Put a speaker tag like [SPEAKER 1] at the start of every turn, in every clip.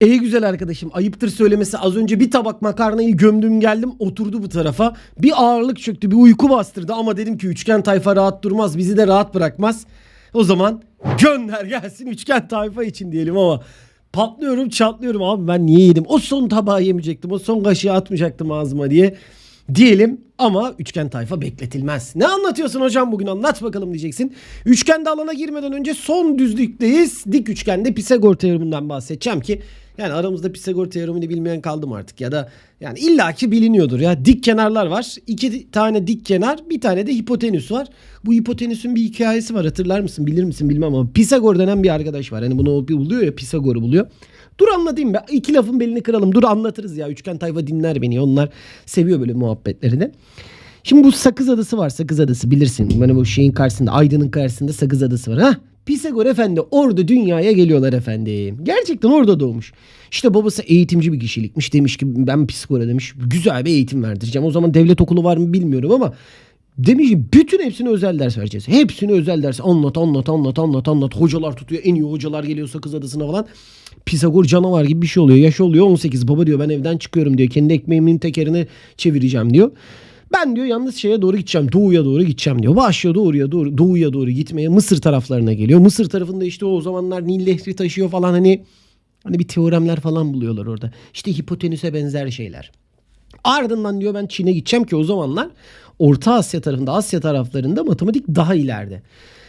[SPEAKER 1] Ey güzel arkadaşım ayıptır söylemesi az önce bir tabak makarnayı gömdüm geldim oturdu bu tarafa. Bir ağırlık çöktü bir uyku bastırdı ama dedim ki üçgen tayfa rahat durmaz bizi de rahat bırakmaz. O zaman gönder gelsin üçgen tayfa için diyelim ama patlıyorum çatlıyorum abi ben niye yedim o son tabağı yemeyecektim o son kaşığı atmayacaktım ağzıma diye diyelim ama üçgen tayfa bekletilmez. Ne anlatıyorsun hocam bugün anlat bakalım diyeceksin. Üçgende alana girmeden önce son düzlükteyiz. Dik üçgende Pisagor teoreminden bahsedeceğim ki yani aramızda Pisagor teoremini bilmeyen kaldı mı artık ya da yani illaki biliniyordur ya. Dik kenarlar var. iki tane dik kenar bir tane de hipotenüs var. Bu hipotenüsün bir hikayesi var hatırlar mısın bilir misin bilmem ama Pisagor denen bir arkadaş var. Hani bunu buluyor ya Pisagor'u buluyor. Dur anlatayım be. İki lafın belini kıralım. Dur anlatırız ya. Üçgen tayfa dinler beni. Onlar seviyor böyle muhabbetlerini. Şimdi bu Sakız Adası var. Sakız Adası bilirsin. Hani bu şeyin karşısında Aydın'ın karşısında Sakız Adası var. Ha? Pisagor efendi orada dünyaya geliyorlar efendim. Gerçekten orada doğmuş. İşte babası eğitimci bir kişilikmiş. Demiş ki ben Pisagor'a demiş güzel bir eğitim verdireceğim. O zaman devlet okulu var mı bilmiyorum ama Demiş ki bütün hepsine özel ders vereceğiz. Hepsine özel ders. Anlat anlat anlat anlat anlat. Hocalar tutuyor. En iyi hocalar geliyor Sakız Adası'na falan. Pisagor canavar gibi bir şey oluyor. Yaş oluyor 18. Baba diyor ben evden çıkıyorum diyor. Kendi ekmeğimin tekerini çevireceğim diyor. Ben diyor yalnız şeye doğru gideceğim. Doğuya doğru gideceğim diyor. Başlıyor doğuya doğru, doğuya doğru gitmeye. Mısır taraflarına geliyor. Mısır tarafında işte o zamanlar Nil Nehri taşıyor falan hani hani bir teoremler falan buluyorlar orada. İşte hipotenüse benzer şeyler. Ardından diyor ben Çin'e gideceğim ki o zamanlar Orta Asya tarafında, Asya taraflarında matematik daha ileride.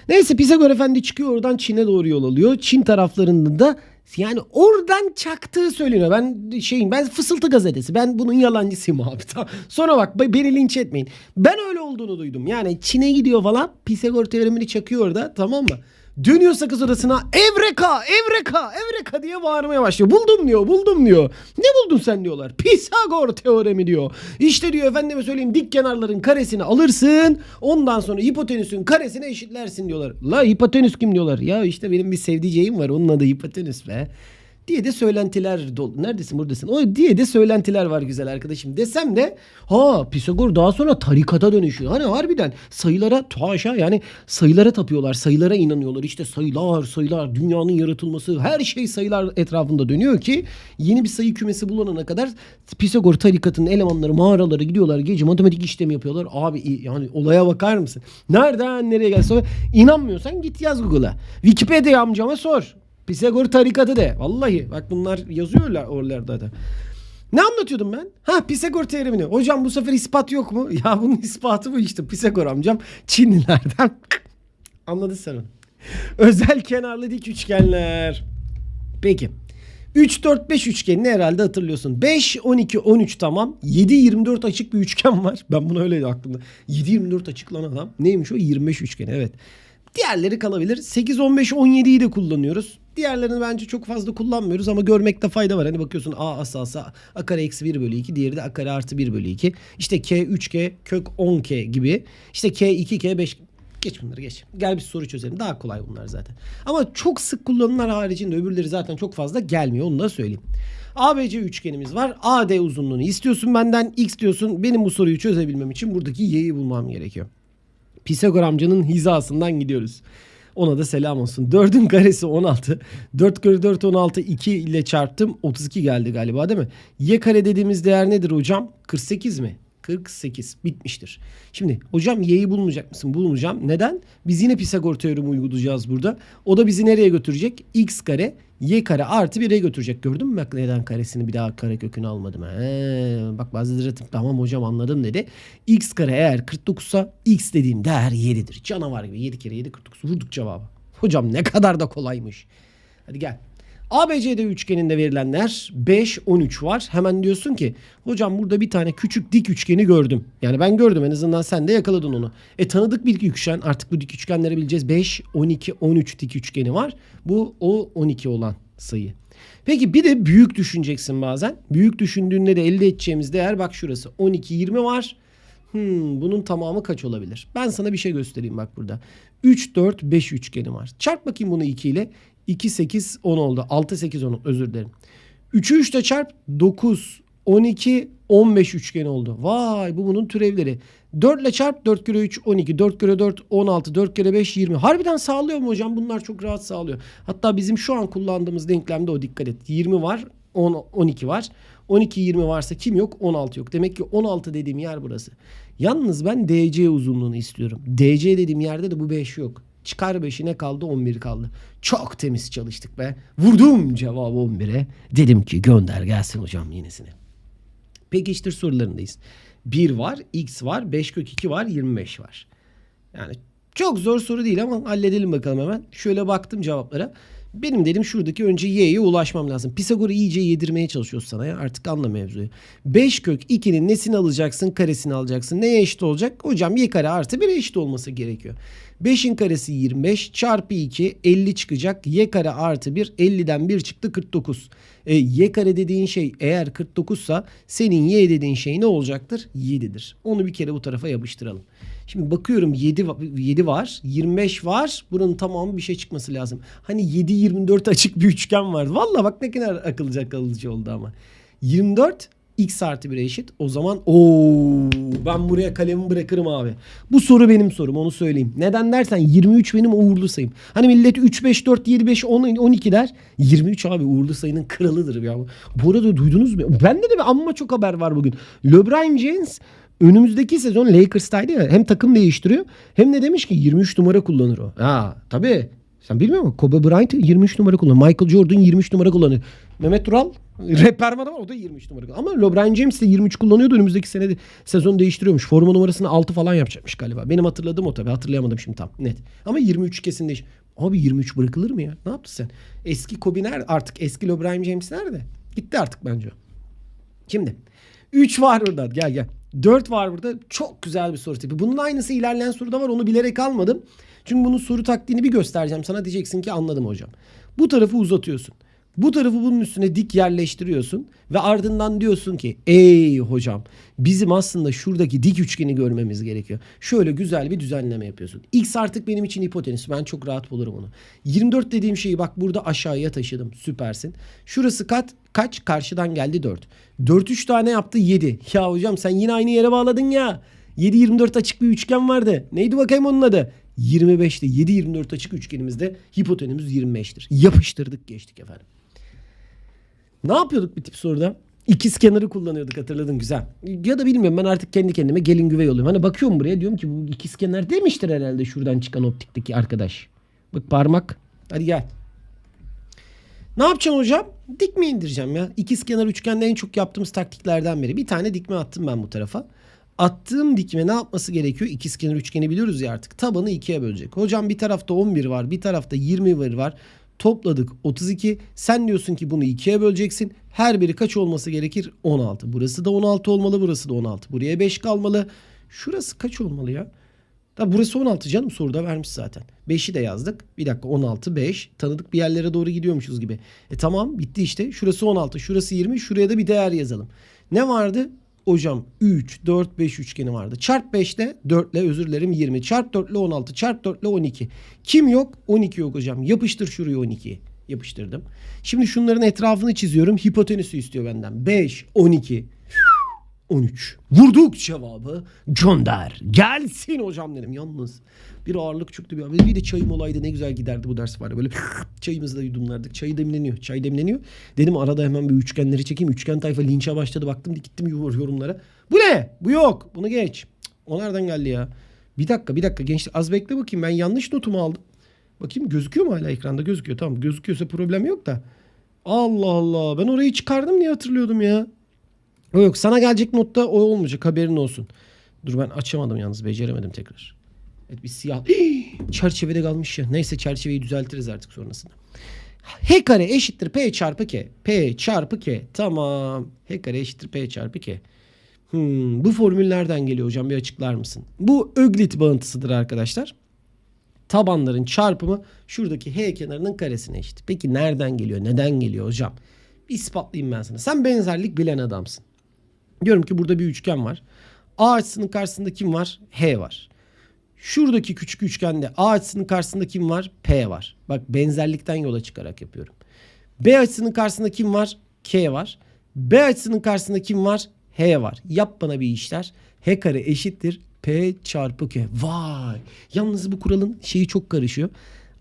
[SPEAKER 1] Neyse Pisagor Efendi çıkıyor oradan Çin'e doğru yol alıyor. Çin taraflarında da yani oradan çaktığı söyleniyor. Ben şeyim ben fısıltı gazetesi. Ben bunun yalancısıyım abi. Sonra bak beni linç etmeyin. Ben öyle olduğunu duydum. Yani Çin'e gidiyor falan. Pisagor teoremini çakıyor orada tamam mı? Dönüyor sakız odasına Evreka Evreka Evreka diye bağırmaya başlıyor. Buldum diyor buldum diyor. Ne buldun sen diyorlar. Pisagor teoremi diyor. İşte diyor efendime söyleyeyim dik kenarların karesini alırsın. Ondan sonra hipotenüsün karesini eşitlersin diyorlar. La hipotenüs kim diyorlar. Ya işte benim bir sevdiceğim var onun adı hipotenüs be diye de söylentiler dolu. Neredesin buradasın? O diye de söylentiler var güzel arkadaşım. Desem de ha Pisagor daha sonra tarikata dönüşüyor. Hani harbiden sayılara haşa yani sayılara tapıyorlar. Sayılara inanıyorlar. İşte sayılar sayılar dünyanın yaratılması her şey sayılar etrafında dönüyor ki yeni bir sayı kümesi bulunana kadar Pisagor tarikatının elemanları mağaralara gidiyorlar. Gece matematik işlemi yapıyorlar. Abi yani olaya bakar mısın? Nereden nereye gelse inanmıyorsan git yaz Google'a. Wikipedia amcama sor. Pisagor tarikatı de. Vallahi bak bunlar yazıyorlar oralarda da. Ne anlatıyordum ben? Ha Pisagor teoremini. Hocam bu sefer ispat yok mu? Ya bunun ispatı bu işte. Pisagor amcam Çinlilerden. Anladın sen onu. Özel kenarlı dik üçgenler. Peki. 3 4 5 üçgenini herhalde hatırlıyorsun. 5 12 13 tamam. 7 24 açık bir üçgen var. Ben bunu öyle aklımda. 7 24 açık lan adam. Neymiş o? 25 üçgeni evet. Diğerleri kalabilir. 8 15 17'yi de kullanıyoruz. Diğerlerini bence çok fazla kullanmıyoruz ama görmekte fayda var. Hani bakıyorsun A asası A kare eksi 1 bölü 2 diğeri de A kare artı 1 bölü 2. İşte K 3K kök 10K gibi. İşte K 2K 5 Geç bunları geç. Gel bir soru çözelim. Daha kolay bunlar zaten. Ama çok sık kullanılan haricinde öbürleri zaten çok fazla gelmiyor. Onu da söyleyeyim. ABC üçgenimiz var. AD uzunluğunu istiyorsun benden. X diyorsun. Benim bu soruyu çözebilmem için buradaki y'yi bulmam gerekiyor. Pisagor amcanın hizasından gidiyoruz. Ona da selam olsun. 4'ün karesi 16. 4 kare 4 16 2 ile çarptım. 32 geldi galiba değil mi? Y kare dediğimiz değer nedir hocam? 48 mi? 48 bitmiştir. Şimdi hocam y'yi bulmayacak mısın? Bulmayacağım. Neden? Biz yine Pisagor teoremi uygulayacağız burada. O da bizi nereye götürecek? x kare y kare artı 1'e götürecek. Gördün mü bak neden karesini bir daha kare kökünü almadım. He, bak bazıları tamam hocam anladım dedi. x kare eğer 49 sa x dediğim değer 7'dir. Canavar gibi 7 kere 7 49 vurduk cevabı. Hocam ne kadar da kolaymış. Hadi gel. ABCD üçgeninde verilenler 5, 13 var. Hemen diyorsun ki hocam burada bir tane küçük dik üçgeni gördüm. Yani ben gördüm en azından sen de yakaladın onu. E tanıdık bir üçgen artık bu dik üçgenleri bileceğiz. 5, 12, 13 dik üçgeni var. Bu o 12 olan sayı. Peki bir de büyük düşüneceksin bazen. Büyük düşündüğünde de elde edeceğimiz değer bak şurası 12, 20 var. Hmm, bunun tamamı kaç olabilir? Ben sana bir şey göstereyim bak burada. 3, 4, 5 üçgeni var. Çarp bakayım bunu 2 ile. 2, 8, 10 oldu. 6, 8, 10 özür dilerim. 3'ü 3 ile çarp 9, 12, 15 üçgen oldu. Vay bu bunun türevleri. 4 ile çarp 4 kere 3 12, 4 kere 4 16, 4 kere 5 20. Harbiden sağlıyor mu hocam? Bunlar çok rahat sağlıyor. Hatta bizim şu an kullandığımız denklemde o dikkat et. 20 var. 10, 12 var. 12 20 varsa kim yok? 16 yok. Demek ki 16 dediğim yer burası. Yalnız ben DC uzunluğunu istiyorum. DC dediğim yerde de bu 5 yok. Çıkar 5'i ne kaldı? 11 kaldı. Çok temiz çalıştık be. Vurdum cevabı 11'e. Dedim ki gönder gelsin hocam yenisini. Pekiştir sorularındayız. 1 var, x var, 5 kök 2 var, 25 var. Yani çok zor soru değil ama halledelim bakalım hemen. Şöyle baktım cevaplara. Benim dedim şuradaki önce y'ye ulaşmam lazım. Pisagor'u iyice yedirmeye çalışıyoruz sana ya. Artık anla mevzuyu. 5 kök 2'nin nesini alacaksın? Karesini alacaksın. Neye eşit olacak? Hocam y kare artı 1'e eşit olması gerekiyor. 5'in karesi 25 çarpı 2 50 çıkacak. Y kare artı 1 50'den 1 çıktı 49. E, y kare dediğin şey eğer 49 sa senin y dediğin şey ne olacaktır? 7'dir. Onu bir kere bu tarafa yapıştıralım. Şimdi bakıyorum 7, va- 7 var, 25 var. Buranın tamamı bir şey çıkması lazım. Hani 7 24 açık bir üçgen var. Valla bak ne kadar akıllıca akıllıca oldu ama. 24 x artı 1'e eşit. O zaman ooo ben buraya kalemi bırakırım abi. Bu soru benim sorum onu söyleyeyim. Neden dersen 23 benim uğurlu sayım. Hani millet 3 5 4 7 5 10 12 der. 23 abi uğurlu sayının kralıdır ya. Bu arada duydunuz mu? Bende de bir amma çok haber var bugün. LeBron James önümüzdeki sezon Lakers'taydı ya. Hem takım değiştiriyor hem de demiş ki 23 numara kullanır o. Ha tabii. Sen bilmiyor musun? Kobe Bryant 23 numara kullanıyor. Michael Jordan 23 numara kullanıyor. Mehmet Dural rapper var ama o da 23 numara. Ama LeBron James de 23 kullanıyordu. Önümüzdeki sene de sezon değiştiriyormuş. Forma numarasını 6 falan yapacakmış galiba. Benim hatırladığım o tabii. Hatırlayamadım şimdi tam net. Ama 23 kesin değiş. Abi 23 bırakılır mı ya? Ne yaptın sen? Eski Kobe nerede? Artık eski LeBron James nerede? Gitti artık bence o. Şimdi 3 var burada. Gel gel. 4 var burada. Çok güzel bir soru tipi. Bunun aynısı ilerleyen soruda var. Onu bilerek almadım. Çünkü bunun soru taktiğini bir göstereceğim sana. Diyeceksin ki anladım hocam. Bu tarafı uzatıyorsun. Bu tarafı bunun üstüne dik yerleştiriyorsun ve ardından diyorsun ki ey hocam bizim aslında şuradaki dik üçgeni görmemiz gerekiyor. Şöyle güzel bir düzenleme yapıyorsun. X artık benim için hipotenüs. Ben çok rahat bulurum onu. 24 dediğim şeyi bak burada aşağıya taşıdım. Süpersin. Şurası kat kaç? Karşıdan geldi 4. 4 3 tane yaptı 7. Ya hocam sen yine aynı yere bağladın ya. 7 24 açık bir üçgen vardı. Neydi bakayım onun adı? 25'ti. 7 24 açık üçgenimizde hipotenüs 25'tir. Yapıştırdık geçtik efendim. Ne yapıyorduk bir tip soruda? İkiz kenarı kullanıyorduk hatırladın güzel. Ya da bilmiyorum ben artık kendi kendime gelin güvey oluyorum. Hani bakıyorum buraya diyorum ki bu ikiz kenar demiştir herhalde şuradan çıkan optikteki arkadaş. Bak parmak. Hadi gel. Ne yapacaksın hocam? Dikme indireceğim ya. İkiz kenar üçgende en çok yaptığımız taktiklerden biri. Bir tane dikme attım ben bu tarafa. Attığım dikme ne yapması gerekiyor? İkizkenar üçgeni biliyoruz ya artık. Tabanı ikiye bölecek. Hocam bir tarafta 11 var, bir tarafta 20 var. Topladık 32. Sen diyorsun ki bunu ikiye böleceksin. Her biri kaç olması gerekir? 16. Burası da 16 olmalı, burası da 16. Buraya 5 kalmalı. Şurası kaç olmalı ya? Da burası 16 canım soruda vermiş zaten. 5'i de yazdık. Bir dakika 16 5 tanıdık bir yerlere doğru gidiyormuşuz gibi. E tamam bitti işte. Şurası 16, şurası 20. Şuraya da bir değer yazalım. Ne vardı? Hocam 3, 4, 5 üçgeni vardı. Çarp 5'te 4 ile özür dilerim 20. Çarp 4 ile 16. Çarp 4 ile 12. Kim yok? 12 yok hocam. Yapıştır şurayı 12'ye. Yapıştırdım. Şimdi şunların etrafını çiziyorum. Hipotenüsü istiyor benden. 5, 12, 13. Vurduk cevabı. Gönder. Gelsin hocam dedim. Yalnız bir ağırlık çöktü. Bir, bir de çayım olaydı ne güzel giderdi bu ders var. Böyle çayımızı da yudumlardık. Çay demleniyor. Çay demleniyor. Dedim arada hemen bir üçgenleri çekeyim. Üçgen tayfa linçe başladı. Baktım gittim yorumlara. Bu ne? Bu yok. Bunu geç. O nereden geldi ya? Bir dakika bir dakika gençler az bekle bakayım. Ben yanlış notumu aldım. Bakayım gözüküyor mu hala ekranda? Gözüküyor. Tamam gözüküyorsa problem yok da. Allah Allah. Ben orayı çıkardım diye hatırlıyordum ya. O yok sana gelecek notta o olmayacak haberin olsun. Dur ben açamadım yalnız beceremedim tekrar. Evet bir siyah çerçevede kalmış ya. Neyse çerçeveyi düzeltiriz artık sonrasında. H kare eşittir P çarpı K. P çarpı K. Tamam. H kare eşittir P çarpı K. Hmm, bu formül nereden geliyor hocam bir açıklar mısın? Bu Öglit bağıntısıdır arkadaşlar. Tabanların çarpımı şuradaki H kenarının karesine eşit. Peki nereden geliyor? Neden geliyor hocam? Bir ispatlayayım ben sana. Sen benzerlik bilen adamsın. Diyorum ki burada bir üçgen var. A açısının karşısında kim var? H var. Şuradaki küçük üçgende A açısının karşısında kim var? P var. Bak benzerlikten yola çıkarak yapıyorum. B açısının karşısında kim var? K var. B açısının karşısında kim var? H var. Yap bana bir işler. H kare eşittir P çarpı K. Vay. Yalnız bu kuralın şeyi çok karışıyor.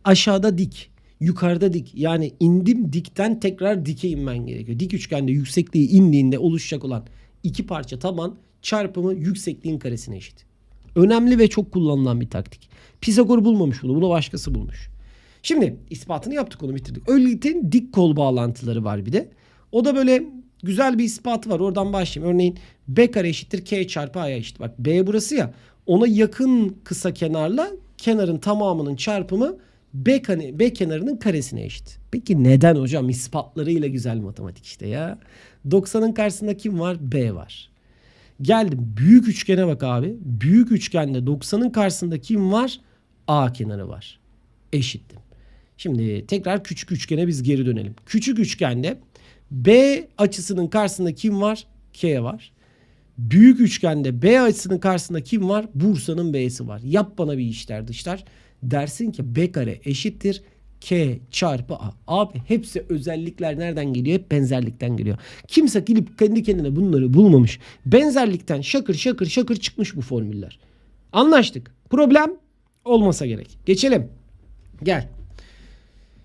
[SPEAKER 1] Aşağıda dik. yukarıda dik. Yani indim dikten tekrar dike inmen gerekiyor. Dik üçgende yüksekliği indiğinde oluşacak olan iki parça taban çarpımı yüksekliğin karesine eşit. Önemli ve çok kullanılan bir taktik. Pisagor bulmamış bunu. Bunu başkası bulmuş. Şimdi ispatını yaptık onu bitirdik. Öğlit'in dik kol bağlantıları var bir de. O da böyle güzel bir ispatı var. Oradan başlayayım. Örneğin B kare eşittir K çarpı A'ya eşit. Bak B burası ya. Ona yakın kısa kenarla kenarın tamamının çarpımı B, kane, B kenarının karesine eşit. Peki neden hocam? İspatlarıyla güzel matematik işte ya. 90'ın karşısında kim var? B var. Geldim büyük üçgene bak abi. Büyük üçgende 90'ın karşısında kim var? A kenarı var. Eşittim. Şimdi tekrar küçük üçgene biz geri dönelim. Küçük üçgende B açısının karşısında kim var? K var. Büyük üçgende B açısının karşısında kim var? Bursa'nın B'si var. Yap bana bir işler dışlar. Dersin ki B kare eşittir K çarpı A. Abi hepsi özellikler nereden geliyor? Hep benzerlikten geliyor. Kimse gidip kendi kendine bunları bulmamış. Benzerlikten şakır şakır şakır çıkmış bu formüller. Anlaştık. Problem olmasa gerek. Geçelim. Gel.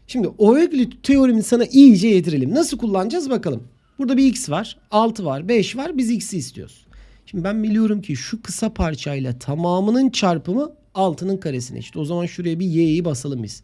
[SPEAKER 1] Şimdi Euclid teoremini sana iyice yedirelim. Nasıl kullanacağız bakalım. Burada bir x var, 6 var, 5 var. Biz x'i istiyoruz. Şimdi ben biliyorum ki şu kısa parçayla tamamının çarpımı 6'nın karesine eşit. O zaman şuraya bir y'yi basalım biz.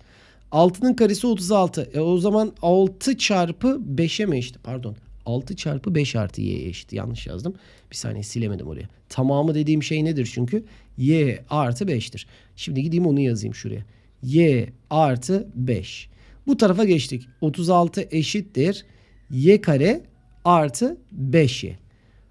[SPEAKER 1] 6'nın karesi 36. E o zaman 6 çarpı 5'e mi eşit? Pardon. 6 çarpı 5 artı y'ye eşit. Yanlış yazdım. Bir saniye silemedim oraya. Tamamı dediğim şey nedir çünkü? y artı 5'tir. Şimdi gideyim onu yazayım şuraya. y artı 5. Bu tarafa geçtik. 36 eşittir. y kare artı 5y.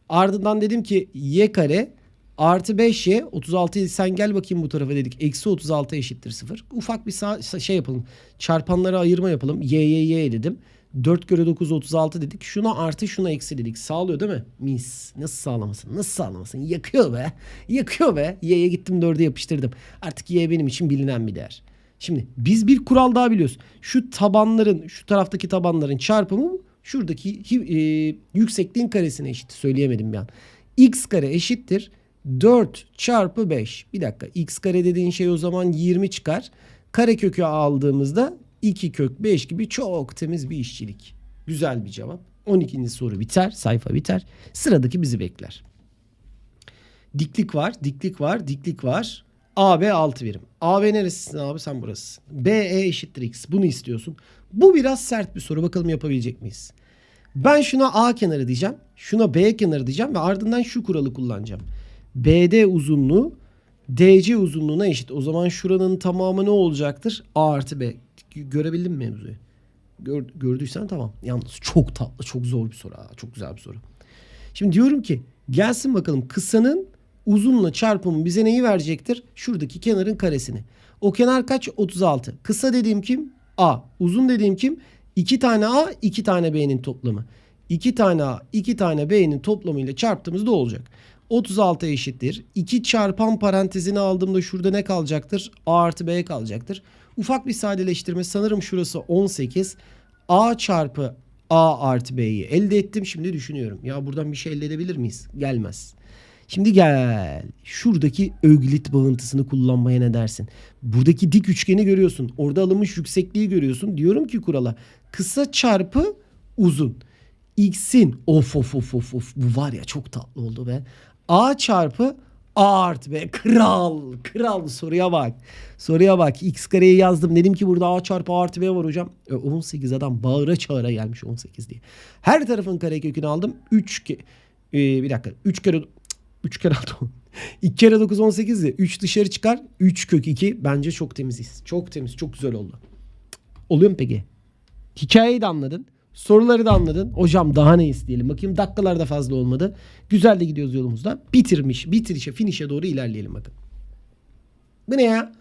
[SPEAKER 1] Ardından dedim ki y kare artı 5y 36 sen gel bakayım bu tarafa dedik. Eksi 36 eşittir 0. Ufak bir sağ, şey yapalım. Çarpanlara ayırma yapalım. y y y dedim. 4 kere 9 36 dedik. Şuna artı şuna eksi dedik. Sağlıyor değil mi? Mis. Nasıl sağlamasın? Nasıl sağlamasın? Yakıyor be. Yakıyor be. Y'ye gittim 4'e yapıştırdım. Artık y benim için bilinen bir değer. Şimdi biz bir kural daha biliyoruz. Şu tabanların, şu taraftaki tabanların çarpımı şuradaki e, yüksekliğin karesine eşit. Söyleyemedim bir an. x kare eşittir 4 çarpı 5. Bir dakika x kare dediğin şey o zaman 20 çıkar. Kare kökü aldığımızda 2 kök 5 gibi çok temiz bir işçilik. Güzel bir cevap. 12. soru biter, sayfa biter. Sıradaki bizi bekler. Diklik var, diklik var, diklik var. AB 6 birim. AB neresisin abi sen burası. BE eşittir x. Bunu istiyorsun. Bu biraz sert bir soru. Bakalım yapabilecek miyiz? Ben şuna A kenarı diyeceğim. Şuna B kenarı diyeceğim ve ardından şu kuralı kullanacağım. BD uzunluğu DC uzunluğuna eşit. O zaman şuranın tamamı ne olacaktır? A artı B. Görebildin mi mevzuyu? Gör, gördüysen tamam. Yalnız çok tatlı, çok zor bir soru. Ha. Çok güzel bir soru. Şimdi diyorum ki gelsin bakalım kısanın uzunla çarpımı bize neyi verecektir? Şuradaki kenarın karesini. O kenar kaç? 36. Kısa dediğim kim? A. Uzun dediğim kim? 2 tane A, 2 tane B'nin toplamı. 2 tane A, 2 tane B'nin toplamıyla çarptığımızda olacak. 36 eşittir. 2 çarpan parantezini aldığımda şurada ne kalacaktır? A artı B kalacaktır. Ufak bir sadeleştirme sanırım şurası 18. A çarpı A artı B'yi elde ettim. Şimdi düşünüyorum. Ya buradan bir şey elde edebilir miyiz? Gelmez. Şimdi gel. Şuradaki öglit bağıntısını kullanmaya ne dersin? Buradaki dik üçgeni görüyorsun. Orada alınmış yüksekliği görüyorsun. Diyorum ki kurala kısa çarpı uzun. X'in of of of of of bu var ya çok tatlı oldu be. A çarpı A artı B. Kral. Kral soruya bak. Soruya bak. X kareyi yazdım. Dedim ki burada A çarpı A artı B var hocam. E, 18 adam bağıra çağıra gelmiş 18 diye. Her tarafın karekökünü aldım. 3 ke e, bir dakika. 3 kere 3 kere 6 2 kere 9 18 de 3 dışarı çıkar. 3 kök 2 bence çok temiziz. Çok temiz. Çok güzel oldu. Oluyor mu peki? Hikayeyi de anladın. Soruları da anladın. Hocam daha ne isteyelim? Bakayım dakikalar da fazla olmadı. Güzel de gidiyoruz yolumuzda. Bitirmiş. Bitirişe, finişe doğru ilerleyelim bakın. Bu ne ya?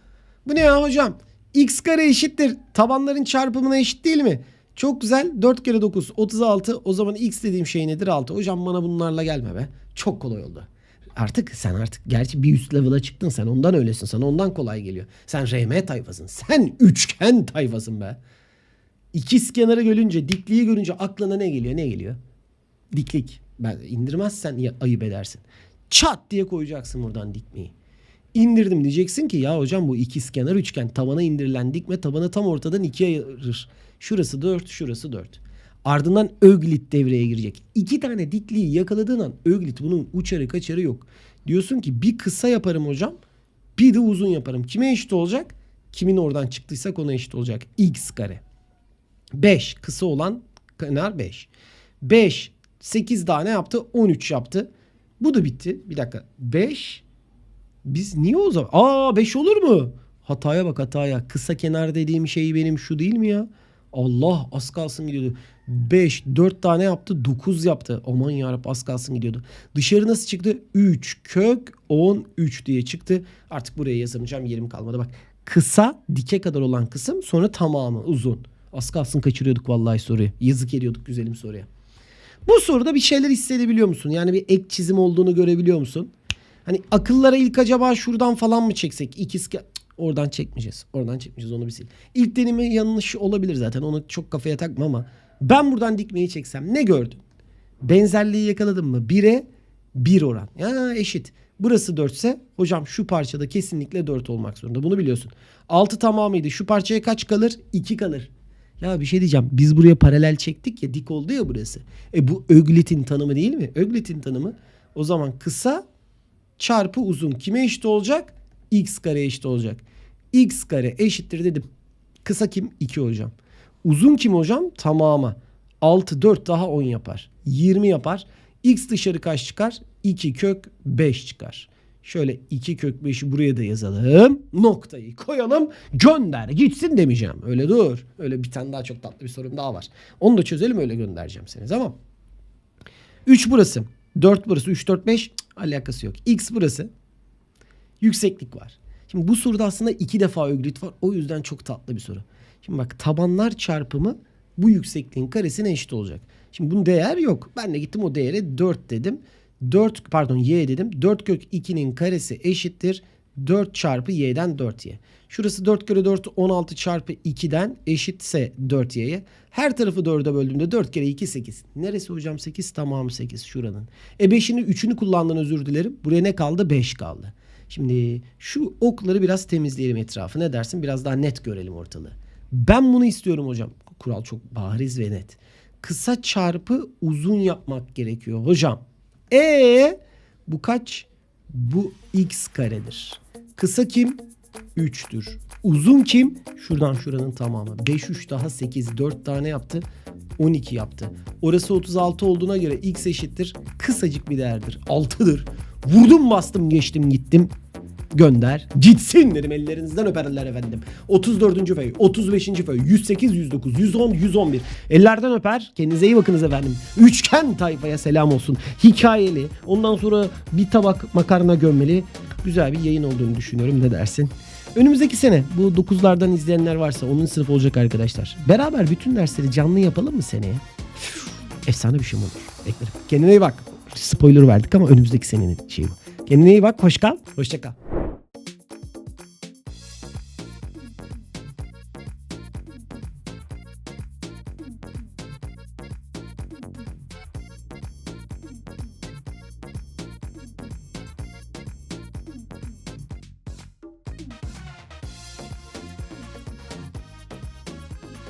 [SPEAKER 1] Bu ne ya hocam? X kare eşittir. Tabanların çarpımına eşit değil mi? Çok güzel. 4 kere 9 36. O zaman x dediğim şey nedir? 6. Hocam bana bunlarla gelme be. Çok kolay oldu. Artık sen artık gerçi bir üst level'a çıktın sen ondan öylesin. Sana ondan kolay geliyor. Sen RM tayfasın. Sen üçgen tayfasın be. İkiz kenarı görünce, dikliği görünce aklına ne geliyor? Ne geliyor? Diklik. Ben indirmezsen ayıp edersin. Çat diye koyacaksın buradan dikmeyi. İndirdim diyeceksin ki ya hocam bu ikizkenar üçgen tabana indirilen dikme tabanı tam ortadan ikiye ayırır. Şurası 4, şurası 4. Ardından Öglit devreye girecek. İki tane dikliği yakaladığın an Öglit bunun uçarı kaçarı yok. Diyorsun ki bir kısa yaparım hocam bir de uzun yaparım. Kime eşit olacak? Kimin oradan çıktıysak ona eşit olacak. X kare. 5 kısa olan kenar 5. 5 8 daha ne yaptı? 13 yaptı. Bu da bitti. Bir dakika. 5 biz niye o zaman? Aa 5 olur mu? Hataya bak hataya. Kısa kenar dediğim şey benim şu değil mi ya? Allah az kalsın gidiyordu. 5, 4 tane yaptı. 9 yaptı. Aman yarabbim az kalsın gidiyordu. Dışarı nasıl çıktı? 3 kök 13 diye çıktı. Artık buraya yazamayacağım yerim kalmadı. Bak kısa dike kadar olan kısım sonra tamamı uzun. Az kalsın kaçırıyorduk vallahi soruyu. Yazık ediyorduk güzelim soruya. Bu soruda bir şeyler hissedebiliyor musun? Yani bir ek çizim olduğunu görebiliyor musun? Hani akıllara ilk acaba şuradan falan mı çeksek? İkiz oradan çekmeyeceğiz. Oradan çekmeyeceğiz onu bir sil. İlk deneme yanlış olabilir zaten. Onu çok kafaya takma ama ben buradan dikmeyi çeksem ne gördün? Benzerliği yakaladın mı? 1'e 1 oran. Ya eşit. Burası 4 ise hocam şu parçada kesinlikle 4 olmak zorunda. Bunu biliyorsun. 6 tamamıydı. Şu parçaya kaç kalır? 2 kalır. Ya bir şey diyeceğim. Biz buraya paralel çektik ya dik oldu ya burası. E bu Öglit'in tanımı değil mi? Öglit'in tanımı. O zaman kısa çarpı uzun kime eşit olacak? X kare eşit olacak. X kare eşittir dedim. Kısa kim? 2 hocam. Uzun kim hocam? Tamamı. 6 4 daha 10 yapar. 20 yapar. X dışarı kaç çıkar? 2 kök 5 çıkar. Şöyle 2 kök 5'i buraya da yazalım. Noktayı koyalım. Gönder gitsin demeyeceğim. Öyle dur. Öyle bir tane daha çok tatlı bir sorum daha var. Onu da çözelim öyle göndereceğim seni. Tamam. 3 burası. 4 burası. 3 4 5 alakası yok. X burası. Yükseklik var. Şimdi bu soruda aslında iki defa öglit var. O yüzden çok tatlı bir soru. Şimdi bak tabanlar çarpımı bu yüksekliğin karesine eşit olacak. Şimdi bunun değer yok. Ben de gittim o değere 4 dedim. 4 pardon y dedim. 4 kök 2'nin karesi eşittir. 4 çarpı y'den 4y. Şurası 4 kere 4 16 çarpı 2'den eşitse 4y'ye. Her tarafı 4'e böldüğümde 4 kere 2 8. Neresi hocam 8? Tamamı 8 şuranın. E 5'ini 3'ünü kullandın özür dilerim. Buraya ne kaldı? 5 kaldı. Şimdi şu okları biraz temizleyelim etrafı. Ne dersin? Biraz daha net görelim ortalığı. Ben bunu istiyorum hocam. Kural çok bariz ve net. Kısa çarpı uzun yapmak gerekiyor hocam. E bu kaç? Bu x karedir. Kısa kim? 3'tür. Uzun kim? Şuradan şuranın tamamı. 5 3 daha 8 4 tane yaptı. 12 yaptı. Orası 36 olduğuna göre x eşittir. Kısacık bir değerdir. 6'dır. Vurdum bastım geçtim gittim. Gönder. Gitsin dedim ellerinizden öperler efendim. 34. fey, 35. fey, 108, 109, 110, 111. Ellerden öper. Kendinize iyi bakınız efendim. Üçgen tayfaya selam olsun. Hikayeli. Ondan sonra bir tabak makarna gömmeli. Güzel bir yayın olduğunu düşünüyorum. Ne dersin? Önümüzdeki sene bu 9'lardan izleyenler varsa onun sınıf olacak arkadaşlar. Beraber bütün dersleri canlı yapalım mı seneye? Efsane bir şey olur? Beklerim. Kendine iyi bak. Spoiler verdik ama önümüzdeki senenin şeyi bu. Kendine iyi bak. Hoş kal. Hoşça kal.